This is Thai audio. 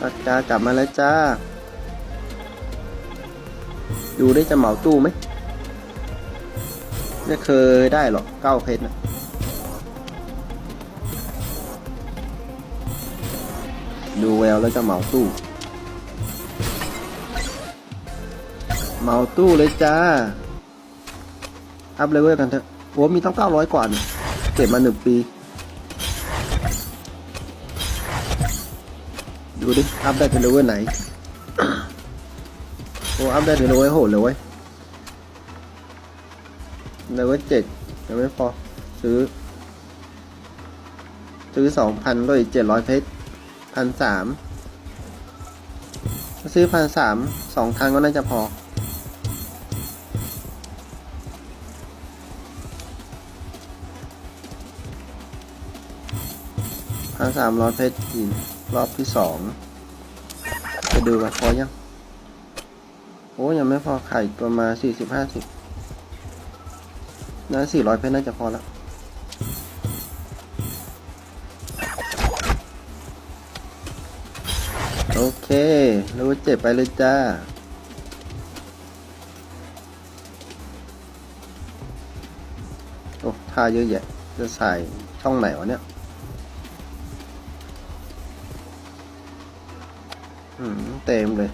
สักกากลับมาแล้วจ้า ดูได้จะเหมาตู้ไหมไม่เคยได้หรอกเก้าเพชรนะดูแววแล้วจะเหมาตู้ เหมาตู้เลยจ้า อัพเลเวลกันเถอะโอ้มีต้องเก้าร้อยกว่านี่เก็บมาหนึ่งปี ดูดิ อัพได้เป็นเลเวลไหน โอ้ อัพได้ถึงเลเวลโหดเลยเว้ยเลเวลเจ็ดยังไม่พอ ซื้อ ซื้อสองพันด้วยเจ็ดร้อยเพชรพันสามซื้อพันสามสองครั้งก็น่าจะพอพันสามร้อยเพชรอีก รอบที่สองไปดูกันพอยัง โอ้ยังไม่พอไข่ประมาณสี่สิบห้าสิบนั้นสี่ร้อยเพชรน่าจะพอแล้วโอเครู้เจ็บไปเลยจ้าโอ้ท่าเยอะแยะจะใส่ช่องไหนวะเนี่ย อืมเต็มเลย